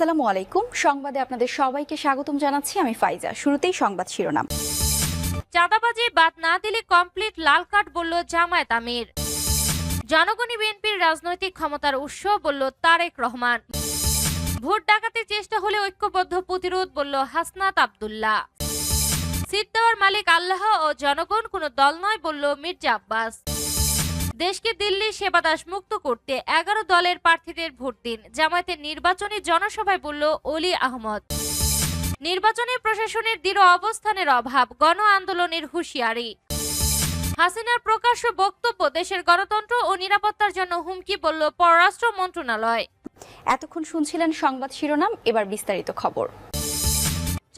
আসসালামু আলাইকুম। সংবাদে আপনাদের সবাইকে স্বাগতম জানাচ্ছি আমি ফাইজা। শুরুতেই সংবাদ শিরোনাম। চাঁদাবাজি বাদ না দিলে কমপ্লিট লাল কার্ড, বলল জামায়াত আমির। জনগণই বিএনপির রাজনৈতিক ক্ষমতার উৎস, বলল তারেক রহমান। ভোট ডাকাতির চেষ্টা হলে ঐক্যবদ্ধ প্রতিরোধ, বলল হাসনাত আব্দুল্লাহ। সিট দেওয়ার মালিক আল্লাহ ও জনগণ কোনো দল নয়, বলল মির্জা আব্বাস। দেশকে দিল্লি সেবাদাস মুক্ত করতে এগারো দলের প্রার্থীদের ভোট দিন। জামায়াতের নির্বাচনী জনসভায় বলল অলি আহমদ। নির্বাচনী প্রশাসনের দৃঢ় অবস্থানের অভাব, গণ আন্দোলনের হুঁশিয়ারি। হাসিনার প্রকাশ্য বক্তব্য দেশের গণতন্ত্র ও নিরাপত্তার জন্য হুমকি বলল পররাষ্ট্র মন্ত্রণালয়। এতক্ষণ শুনছিলেন সংবাদ শিরোনাম, এবার বিস্তারিত খবর।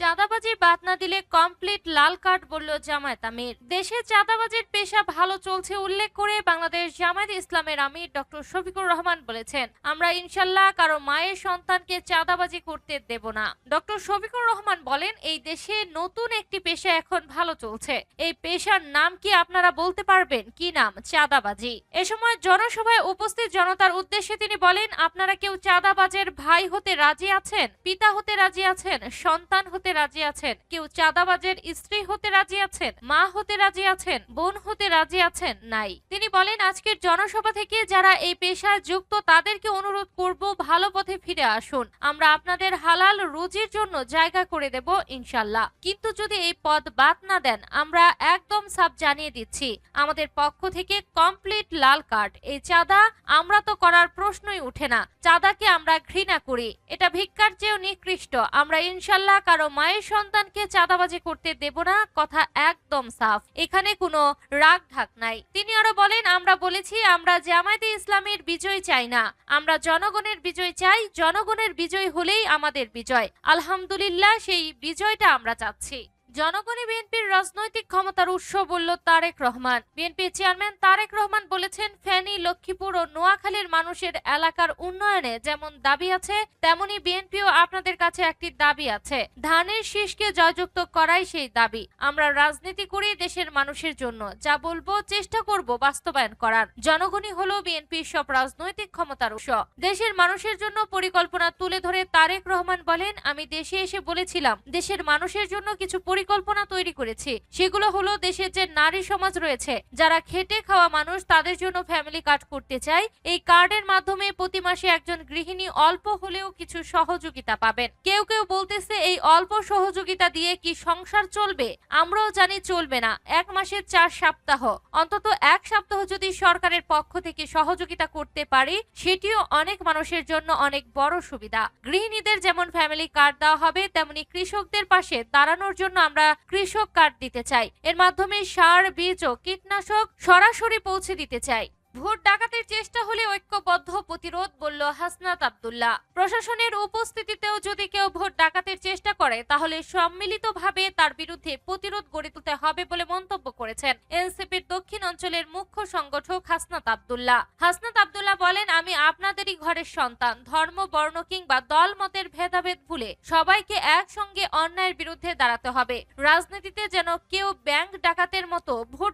চাঁদাবাজি বাদ না দিলে কমপ্লিট লাল কার্ড বলল জামায়াত আমির। দেশে চাঁদাবাজির পেশা ভালো চলছে উল্লেখ করে বাংলাদেশ জামায়াত ইসলামের আমির ডক্টর শফিকুর রহমান বলেছেন, আমরা ইনশাল্লাহ কারও মায়ের সন্তানকে চাঁদাবাজি করতে দেব না। ডক্টর শফিকুর রহমান বলেন, এই দেশে নতুন একটি পেশা এখন ভালো চলছে। এই পেশার নাম কি আপনারা বলতে পারবেন? কি নাম? চাঁদাবাজি। এ সময় জনসভায় উপস্থিত জনতার উদ্দেশ্যে তিনি বলেন, আপনারা কেউ চাঁদাবাজের ভাই হতে রাজি আছেন? পিতা হতে রাজি আছেন? সন্তান হতে রাজি আছেন? কেউ চাঁদাবাজের স্ত্রী হতে রাজি আছেন? মা হতে রাজি আছেন? বোন হতে রাজি আছেন? নাই। তিনি বলেন, আজকের জনসভা থেকে যারা এই পেশায় যুক্ত, তাদেরকে অনুরোধ করব, ভালো পথে ফিরে আসুন। আমরা আপনাদের হালাল রুজির জন্য জায়গা করে দেব, ইনশাল্লাহ। কিন্তু যদি এই পদ বাদ না দেন, আমরা একদম সাফ জানিয়ে দিচ্ছি, আমাদের পক্ষ থেকে কমপ্লিট লাল কার্ড। এই চাঁদা আমরা তো করার প্রশ্নই উঠে না। চাঁদাকে আমরা ঘৃণা করি। এটা ভিক্ষার চেয়েও নিকৃষ্ট। আমরা ইনশাল্লাহ কারও মায়ের সন্তানকে চাঁদাবাজি করতে দেব না, কথা একদম সাফ। এখানে কোনো রাগ ঢাক নাই। তিনি আরও বলেন, আমরা বলেছি, আমরা জামায়াতে ইসলামের বিজয় চাই না। আমরা জনগণের বিজয় চাই, জনগণের বিজয় হলেই আমাদের বিজয়। আলহামদুলিল্লাহ, সেই বিজয়টা আমরা চাচ্ছি। জনগণই বিএনপির রাজনৈতিক ক্ষমতার উৎস বলল তারেক রহমান। বিএনপি চেয়ারম্যান তারেক রহমান বলেছেন, ফেনী, লক্ষ্মীপুর ও নোয়াখালীর মানুষের এলাকার উন্নয়নে যেমন দাবি আছে, তেমনি বিএনপিও আপনাদের কাছে একটি দাবি আছে। ধানের শীষকে জয়যুক্ত করাই সেই দাবি। আমরা রাজনীতি করি দেশের মানুষের জন্য। যা বলব, চেষ্টা করব বাস্তবায়ন করার। জনগণই হলো বিএনপির সব রাজনৈতিক ক্ষমতার উৎস। দেশের মানুষের জন্য পরিকল্পনা তুলে ধরে তারেক রহমান বলেন, আমি দেশে এসে বলেছিলাম, দেশের মানুষের জন্য কিছু পরিকল্পনা তৈরি করেছি। সেগুলো হলো দেশের যে নারী সমাজ রয়েছে, যারা খেটে খাওয়া মানুষ, তাদের জন্য ফ্যামিলি কার্ড করতে চাই। এই কার্ডের মাধ্যমে প্রতি মাসে একজন গৃহিণী অল্প হলেও কিছু সহযোগিতা পাবেন। কেউ কেউ বলতেছে, এই অল্প সহযোগিতা দিয়ে কি সংসার চলবে? আমরাও জানি চলবে না। এক মাসের চার সপ্তাহ। অন্তত এক সপ্তাহ যদি সরকারের পক্ষ থেকে সহযোগিতা করতে পারি, সেটিও অনেক মানুষের জন্য অনেক বড় সুবিধা। গৃহিণীদের যেমন ফ্যামিলি কার্ড দেওয়া হবে, তেমনি কৃষকদের পাশে দাঁড়ানোর জন্য আমরা কৃষক কার্ড দিতে চাই। এর মাধ্যমে সার, বীজ ও কীটনাশক সরাসরি পৌঁছে দিতে চাই। ভোট ডাকাতির চেষ্টা হলে ঐক্যবদ্ধ, প্রতিরোধ বলল হাসনাত আব্দুল্লাহ। প্রশাসনের উপস্থিতিতেও যদি কেউ ভোট ডাকাতির চেষ্টা করে, তাহলে সম্মিলিতভাবে তার বিরুদ্ধে প্রতিরোধ গড়ে তুলতে হবে বলে মন্তব্য করেছেন এনসিপির দক্ষিণ অঞ্চলের মুখ্য সংগঠক হাসনাত আবদুল্লাহ। হাসনাত আব্দুল্লাহ বলেন, আমি আপনাদেরই ঘরের সন্তান, ধর্ম, বর্ণ কিংবা দল মতের ভেদাভেদ ভুলে সবাইকে একসঙ্গে অন্যায়ের বিরুদ্ধে দাঁড়াতে হবে। রাজনীতিতে যেন কেউ ব্যাংক ডাকাতের মতো ভোট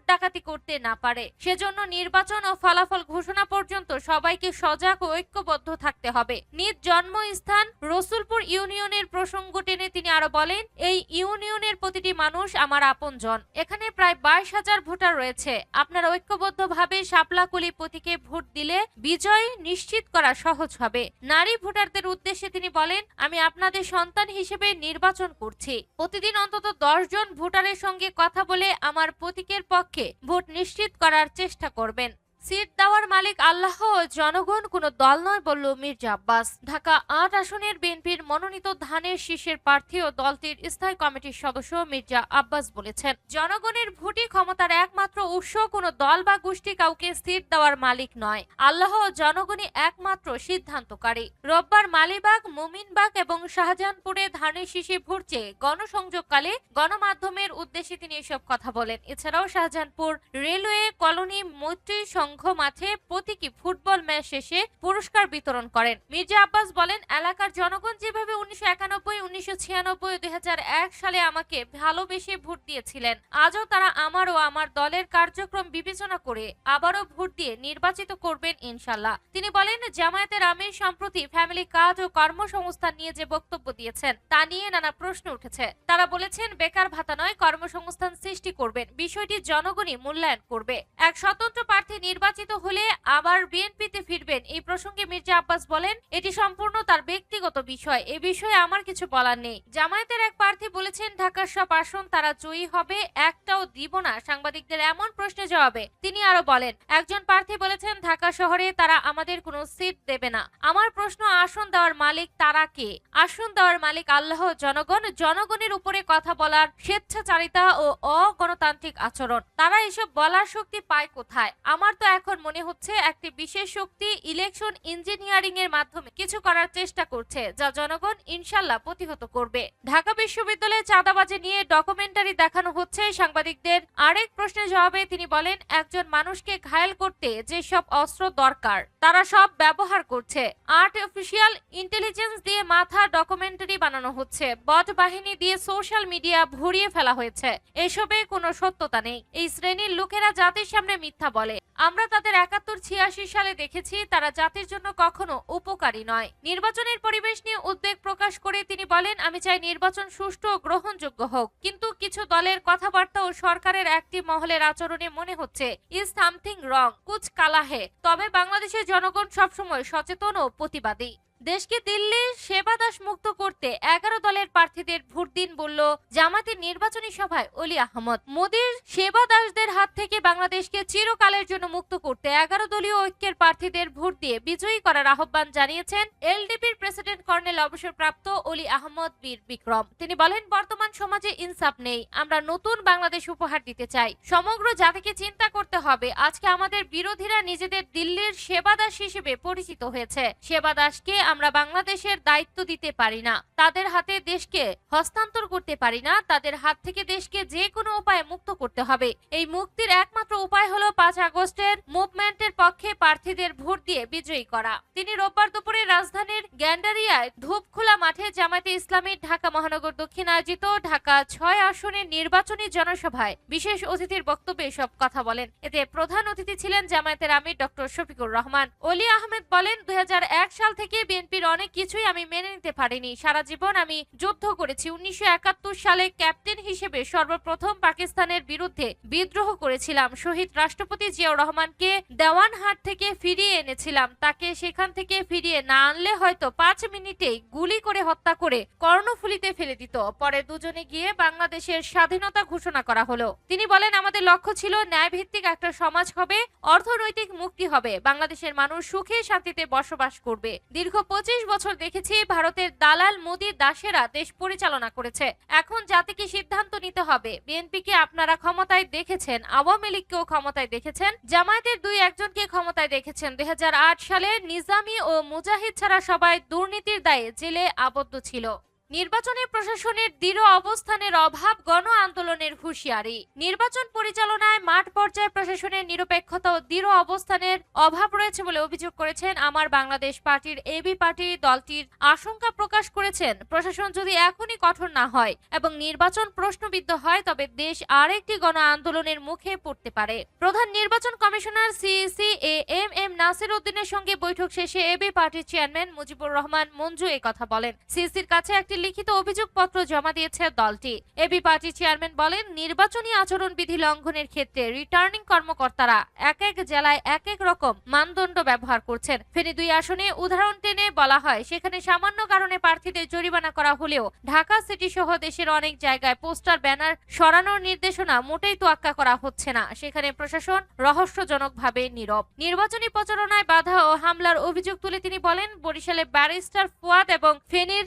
করতে না পারে। সেজন্য নির্বাচন ও ফলাফল ঘোষণা পর্যন্ত সবাইকে সজাগ ও ঐক্যবদ্ধ থাকতে হবে। নিজ জন্মস্থান রসুলপুর ইউনিয়নের প্রসঙ্গ টেনে তিনি আরও বলেন, এই ইউনিয়নের প্রতিটি মানুষ আমার আপনজন। এখানে প্রায় বাইশ হাজার ভোটার রয়েছে। আপনারা ঐক্যবদ্ধভাবে শাপলাকুলি প্রতীকে ভোট দিলে বিজয় নিশ্চিত করা সহজ হবে। নারী ভোটারদের উদ্দেশ্যে তিনি বলেন, আমি আপনাদের সন্তান হিসেবে নির্বাচন করছি। প্রতিদিন অন্তত দশ জন ভোটারের সঙ্গে কথা বলে আমার প্রতীকের পক্ষে ভোট নিশ্চিত করার চেষ্টা করবেন। সিট দেওয়ার মালিক আল্লাহ জনগণ কোনো দল নয় বলল মির্জা আব্বাস ঢাকা আট আসনের বিএনপির মনোনীত ধানের শীর্ষের প্রার্থী ও দলটির স্থায়ী কমিটির সদস্য মির্জা আব্বাস বলেছেন, জনগণের ভোটই ক্ষমতার একমাত্র উৎস, কোনো দল বা গোষ্ঠী কাউকে সিট দেওয়ার মালিক নয়। আল্লাহ জনগণই একমাত্র সিদ্ধান্তকারী। রোববার মালিবাগ, মুমিনবাগ এবং শাহজাহানপুরে ধানের শীষে ভোট চেয়ে গণসংযোগকালে গণমাধ্যমের উদ্দেশ্যে তিনি এসব কথা বলেন। এছাড়াও শাহজাহানপুর রেলওয়ে কলোনি মৈত্রী সংঘ মাঠে প্রতীকী ফুটবল ম্যাচ শেষে পুরস্কার বিতরণ করেন। মির্জা আব্বাস বলেন, এলাকার জনগণ যেভাবে উনিশশো একানব্বই, উনিশশো ছিয়ানব্বই সালে আমাকে ভালোবেসে ভোট দিয়েছিলেন, আজও তারা আমার ও আমার দলের কার্যক্রম বিবেচনা করে আবারও ভোট দিয়ে নির্বাচিত করবেন ইনশাল্লাহ। তিনি বলেন, জামায়াতের আমির সম্প্রতি ফ্যামিলি কাজ ও কর্মসংস্থান নিয়ে যে বক্তব্য দিয়েছেন, তা নিয়ে নানা প্রশ্ন উঠেছে। তারা বলেছেন, বেকার ভাতা নয়, কর্মসংস্থান সৃষ্টি করবেন, বিষয়টি জনগণই মূল্যায়ন করবে। এক স্বতন্ত্র প্রার্থী নির্বাচিত হলে আবার বিএনপিতে ফিরবেন। এই প্রসঙ্গে মির্জা আব্বাস বলেন, এটি সম্পূর্ণ তার ব্যক্তিগত বিষয়। এ বিষয়ে আমার কিছু বলার নেই। জামায়াতের এক প্রার্থী বলেছেন, ঢাকার সব আসন তারা জয়ী হবে, একটাও দিব না। সাংবাদিকদের এমন প্রশ্নের জবাবে তিনি আরও বলেন, একজন প্রার্থী বলেছেন, ঢাকা শহরে তারা আমাদের কোনো সিট দেবে না। আমার প্রশ্ন, আসন দেওয়ার মালিক তারা কে? আসন দেওয়ার মালিক আল্লাহ জনগণ, জনগণের উপরে কথা বলার স্বেচ্ছাচারিতা ও অগণতান্ত্রিক আচরণ। তারা এসব বলার শক্তি পায় কোথায়? আমার তো এখন মনে হচ্ছে একটি বিশেষ শক্তি ইলেকশন ইঞ্জিনিয়ারিং এর মাধ্যমে কিছু করার চেষ্টা করছে, যা জনগণ ইনশাল্লাহ প্রতিহত করবে। ঢাকা বিশ্ববিদ্যালয়ে চাঁদাবাজি নিয়ে ডকুমেন্টারি দেখানো হচ্ছে। সাংবাদিকদের আরেক প্রশ্নের জবাবে তিনি বলেন, একজন মানুষকে ঘায়েল করতে যেসব অস্ত্র দরকার, তারা সব ব্যবহার করছে। আর্টিফিশিয়াল ইন্টেলিজেন্স দিয়ে মাথা ডকুমেন্টারি বানানো হচ্ছে। বট বাহিনী দিয়ে সোশ্যাল মিডিয়া ভরিয়ে ফেলা হয়েছে। এসবে কোনো সত্যতা নেই। এই শ্রেণির লোকেরা জাতির সামনে মিথ্যা বলে। আমরা তাদের একাত্তর ছিয়াশি সালে দেখেছি, তারা জাতির জন্য কখনো উপকারী নয়। নির্বাচনের পরিবেশ নিয়ে উদ্বেগ প্রকাশ করে তিনি বলেন, আমি চাই নির্বাচন সুষ্ঠু ও গ্রহণযোগ্য হোক। কিন্তু কিছু দলের কথাবার্তা ও সরকারের একটি মহলের আচরণে মনে হচ্ছে, ইজ সামথিং রং, কুচ কালাহে। তবে বাংলাদেশের জনগণ সবসময় সচেতন ও প্রতিবাদী। দেশকে দিল্লির সেবাদাস মুক্ত করতে এগারো দলের প্রার্থীদের ভোট দিন বলল জামাতের নির্বাচনী সভায় অলি আহমদ। মোদীর সেবাদাসদের হাত থেকে বাংলাদেশকে চিরকালের জন্য মুক্ত করতে এগারো দলীয় ঐক্যের প্রার্থীদের ভোট দিয়ে বিজয়ী করার আহ্বান জানিয়েছেন এলডিপির প্রেসিডেন্ট কর্নেল অবসরপ্রাপ্ত অলি আহমদ বীর বিক্রম। তিনি বলেন, বর্তমান সমাজে ইনসাফ নেই, আমরা নতুন বাংলাদেশ উপহার দিতে চাই। সমগ্র জাতিকে চিন্তা করতে হবে, আজকে আমাদের বিরোধীরা নিজেদের দিল্লির সেবাদাস হিসেবে পরিচিত হয়েছে। সেবাদাসকে আমরা বাংলাদেশের দায়িত্ব দিতে পারি না, তাদের হাতে দেশকে হস্তান্তর করতে পারি না, তাদের হাত থেকে দেশকে যে কোনো উপায়ে মুক্ত করতে হবে। এই মুক্তির একমাত্র উপায় হলো পাঁচ আগস্টের মুভমেন্টের পক্ষে প্রার্থীদের ভোট দিয়ে বিজয়ী করা। তিনি রোববার দুপুরে রাজধানীর গ্যান্ডারিয়ায় ধূপখোলা মাঠে জামায়াতে ইসলামী ঢাকা মহানগর দক্ষিণ আয়োজিত ঢাকা ছয় আসনের নির্বাচনী জনসভায় বিশেষ অতিথির বক্তব্যে সব কথা বলেন। এতে প্রধান অতিথি ছিলেন জামায়াতের আমির ডক্টর শফিকুর রহমান। অলি আহমেদ বলেন, দুই হাজার এক সাল থেকে বিএনপির অনেক কিছুই আমি মেনে নিতে পারিনি। সারা জীবন আমি যুদ্ধ করেছি। উনিশশো সালে ক্যাপ্টেন হিসেবে সর্বপ্রথম পাকিস্তানের বিরুদ্ধে বিদ্রোহ করেছিলাম। শহীদ রাষ্ট্রপতি জিয়াউর রহমানকে দেওয়ানহাট থেকে ফিরিয়ে এনেছিলাম। তাকে সেখান থেকে ফিরিয়ে না আনলে হয়তো পাঁচ মিনিটেই গুলি করে হত্যা করে কর্ণফুলিতে ফেলে দিত। পরে দুজনে গিয়ে বাংলাদেশের স্বাধীনতা ঘোষণা করা হলো। তিনি বলেন, আমাদের লক্ষ্য ছিল ন্যায় ভিত্তিক একটা সমাজ হবে, অর্থনৈতিক মুক্তি হবে। বাংলাদেশের মানুষ সুখে শান্তিতে বসবাস করবে। দীর্ঘ পঁচিশ বছর দেখেছি ভারতের দালাল মোদি দাসেরা দেশ পরিচালনা করেছে। এখন জাতিকে সিদ্ধান্ত নিতে হবে। বিএনপিকে আপনারা ক্ষমতায় দেখেছেন, আওয়ামী লীগকেও ক্ষমতায় দেখেছেন, জামায়াতের দুই একজনকে ক্ষমতায় দেখেছেন। দুই হাজার আট সালে নিজামী ও মুজাহিদ ছাড়া সবাই দুর্নীতির দায়ে জেলে আবদ্ধ ছিল। নির্বাচনে প্রশাসনের দৃঢ় অবস্থানের অভাব গণ আন্দোলনের হুঁশিয়ারি। নির্বাচন পরিচালনায় মাঠ পর্যায়ে প্রশাসনের নিরপেক্ষতা ও দৃঢ় অবস্থানের অভাব রয়েছে বলে অভিযোগ করেছেন আমার বাংলাদেশ পার্টির এবি পার্টি দলটির আশঙ্কা প্রকাশ করেছেন। প্রশাসন যদি এখনই কঠোর না হয় এবং নির্বাচন প্রশ্নবিদ্ধ হয়, তবে দেশ আরেকটি গণ আন্দোলনের মুখে পড়তে পারে। প্রধান নির্বাচন commissioner CEC A M M Nasir উদ্দিনের সঙ্গে বৈঠক শেষে এবি পার্টির চেয়ারম্যান মুজিবুর রহমান মঞ্জু কথা বলেন। সিইসির কাছে একটি লিখিত অভিযোগপত্র জমা দিয়েছে দলটি। এবি পার্টি চেয়ারম্যান বলেন, নির্বাচনী আচরণ বিধি লঙ্ঘনের ক্ষেত্রে রিটার্নিং কর্মকর্তারা এক এক জেলায় এক এক রকম মানদণ্ড ব্যবহার করছেন। ফেনী দুই আসনে উদাহরণ টেনে বলা হয়, সেখানে সামান্য কারণে প্রার্থীদের জরিমানা করা হলেও ঢাকা সিটি সহ দেশের অনেক জায়গায় পোস্টার, ব্যানার সরানোর নির্দেশনা মোটেই তোয়াক্কা করা হচ্ছে না। সেখানে প্রশাসন রহস্যজনকভাবে নীরব। নির্বাচনী প্রচারণায় বাধা ও হামলার অভিযোগ তুলে তিনি বলেন, বরিশালে ব্যারিস্টার ফুয়াদ এবং ফেনীর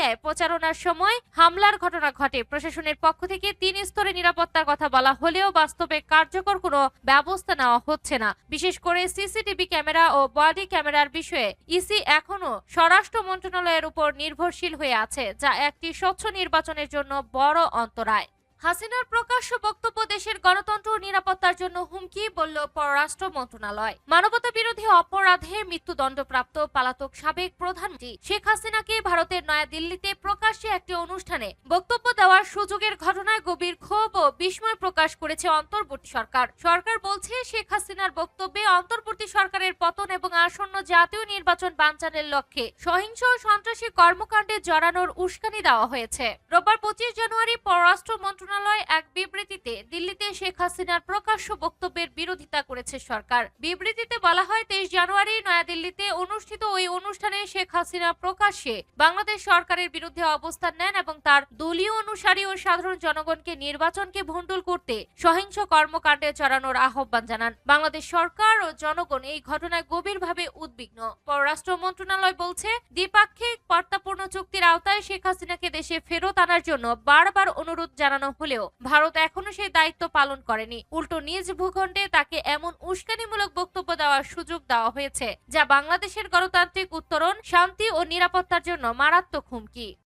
ছাগলনাইয়ায় প্রচারণার সময় হামলার ঘটনা ঘটে। প্রশাসনের পক্ষ থেকে তিন স্তরে নিরাপত্তার কথা বলা হলেও বাস্তবে কার্যকর কোনো ব্যবস্থা নেওয়া হচ্ছে না। বিশেষ করে সিসিটিভি ক্যামেরা ও বডি ক্যামেরার বিষয়ে ইসি এখনও স্বরাষ্ট্র মন্ত্রণালয়ের উপর নির্ভরশীল হয়ে আছে, যা একটি স্বচ্ছ নির্বাচনের জন্য বড় অন্তরায়। হাসিনার প্রকাশ্য বক্তব্য দেশের গণতন্ত্র নিরাপত্তার জন্য হুমকি বলল পররাষ্ট্র মন্ত্রণালয়। মানবতা বিরোধী অপরাধে মৃত্যুদণ্ডপ্রাপ্ত পালাতক সাবেক প্রধানমন্ত্রী শেখ হাসিনাকে ভারতের নয়াদিল্লিতে প্রকাশ্যে একটি অনুষ্ঠানে বক্তব্য দেওয়ার সুযোগের ঘটনায় গভীর ক্ষোভ ও বিস্ময় প্রকাশ করেছে অন্তর্বর্তী সরকার। সরকার বলছে, শেখ হাসিনার বক্তব্যে অন্তর্বর্তী সরকারের পতন এবং আসন্ন জাতীয় নির্বাচন বানচালের লক্ষ্যে সহিংস ও সন্ত্রাসী কর্মকাণ্ডে জড়ানোর উস্কানি দেওয়া হয়েছে। রোববার পঁচিশ জানুয়ারি পররাষ্ট্র মন্ত্রণালয় এক বিবৃতিতে দিল্লিতে শেখ হাসিনার প্রকাশ্য বক্তব্যের বিরোধিতা করেছে সরকার। বিবৃতিতে বলা হয়, তেইশ জানুয়ারি নয়াদিল্লিতে অনুষ্ঠিত ওই অনুষ্ঠানে শেখ হাসিনা প্রকাশ্যে বাংলাদেশ সরকারের বিরুদ্ধে অবস্থান নেন এবং তার দলীয় অনুসারী ও সাধারণ জনগণকে নির্বাচনকে ভণ্ডুল করতে সহিংস কর্মকাণ্ডে চড়ানোর আহ্বান জানান। বাংলাদেশ সরকার ও জনগণ এই ঘটনায় গভীরভাবে উদ্বিগ্ন। পররাষ্ট্র মন্ত্রণালয় বলছে, দ্বিপাক্ষিক বার্তাপূর্ণ চুক্তির আওতায় শেখ হাসিনাকে দেশে ফেরত আনার জন্য বারবার অনুরোধ জানানো হলেও ভারত এখনও সেই দায়িত্ব পালন করেনি। উল্টো নিজ ভূখণ্ডে তাকে এমন উস্কানিমূলক বক্তব্য দেওয়ার সুযোগ দেওয়া হয়েছে, যা বাংলাদেশের গণতান্ত্রিক উত্তরণ, শান্তি ও নিরাপত্তার জন্য মারাত্মক হুমকি।